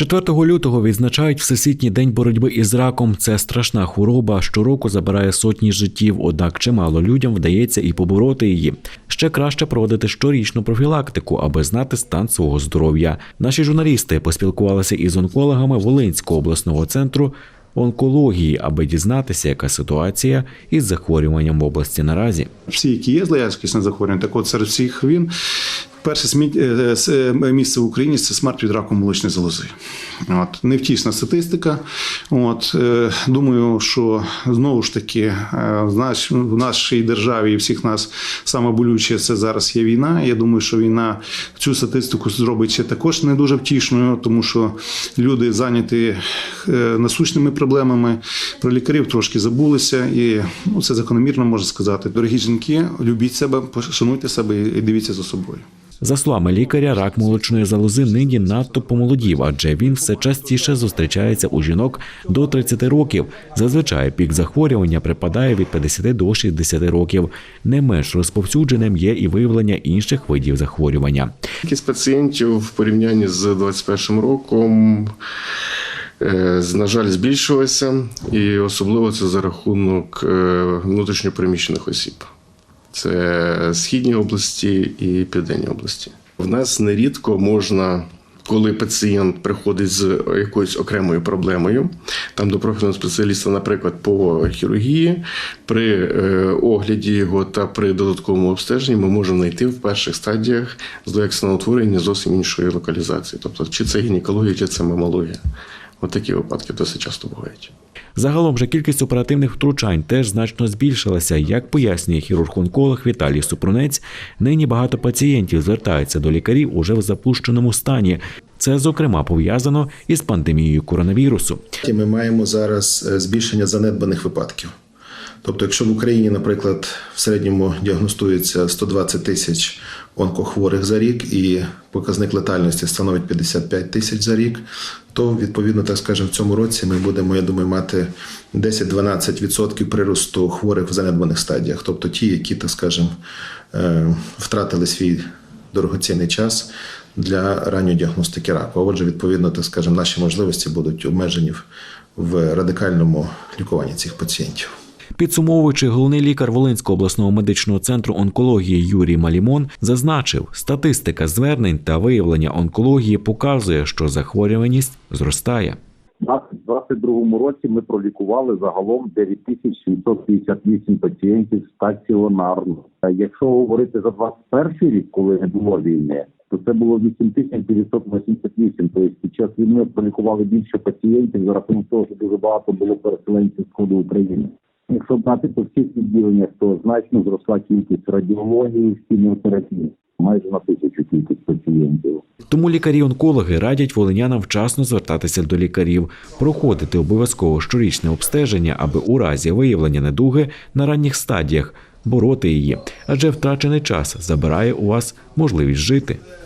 4 лютого відзначають Всесвітній день боротьби із раком. Це страшна хвороба. Щороку забирає сотні життів, однак чимало людям вдається і побороти її. Ще краще проводити щорічну профілактику, аби знати стан свого здоров'я. Наші журналісти поспілкувалися із онкологами Волинського обласного центру онкології, аби дізнатися, яка ситуація із захворюванням в області наразі. всі, які є злоякісне захворювання, так от серед всіх він. Перше е, с- е, місце в Україні це смерть від раку молочної залози. От. Невтішна статистика. От. е, Думаю, що знову ж таки е, в нашій державі і всіх нас саме болюче це зараз є війна. Я думаю, що війна цю статистику зробить ще також не дуже втішною, тому що люди зайняті е, насущними проблемами. Про лікарів трошки забулися, і ну, це закономірно можна сказати. Дорогі жінки, любіть себе, шануйте себе і дивіться за собою. За словами лікаря, рак молочної залози нині надто помолодів, адже він все частіше зустрічається у жінок до 30 років. Зазвичай пік захворювання припадає від 50 до 60 років. Не менш розповсюдженим є і виявлення інших видів захворювання. Кількість пацієнтів в порівнянні з 2021 роком, е, на жаль, збільшилася, і особливо це за рахунок е, внутрішньопереміщених осіб. Це східні області і південні області. В нас нерідко можна. Коли пацієнт приходить з якоюсь окремою проблемою, там до профільного спеціаліста, наприклад, по хірургії, при е, огляді його та при додатковому обстеженні ми можемо знайти в перших стадіях злоякісного утворення зовсім іншої локалізації. Тобто, чи це гінекологія, чи це мамологія. От такі випадки досить часто бувають. Загалом же кількість оперативних втручань теж значно збільшилася. Як пояснює хірург-онколог Віталій Супрунець, нині багато пацієнтів звертаються до лікарів уже в запущеному стані. Це зокрема пов'язано із пандемією коронавірусу. І Ми маємо зараз е, збільшення занедбаних випадків. Тобто, якщо в Україні, наприклад, в середньому діагностується 120 тисяч онкохворих за рік і показник летальності становить 55 тисяч за рік, то відповідно, так скажемо, в цьому році ми будемо, я думаю, мати 10-12% приросту хворих в занедбаних стадіях, тобто ті, які, так скажемо, е, втратили свій дорогоцінний час для ранньої діагностики раку. А Отже, відповідно, так скажемо, наші можливості будуть обмежені в- в радикальному лікуванні цих пацієнтів. Підсумовуючи, головний лікар Волинського обласного медичного центру онкології Юрій Малімон зазначив, статистика звернень та виявлення онкології показує, що захворюваність зростає. У 2022 році ми пролікували загалом 9758 пацієнтів стаціонарно. Якщо говорити за 21 рік, коли не було війни, то це було 8988. Тобто під час війни пролікували більше пацієнтів за рахунок того, що дуже багато було переселенців сходу України. Якщо брати по всіх відділеннях, то значно зросла кількість радіології, хіміотерапії, майже на тисячу кількість пацієнтів. Тому лікарі-онкологи радять волинянам вчасно звертатися до лікарів, проходити обов'язково щорічне обстеження, аби у разі виявлення недуги на ранніх стадіях бороти її, адже втрачений час забирає у вас можливість жити.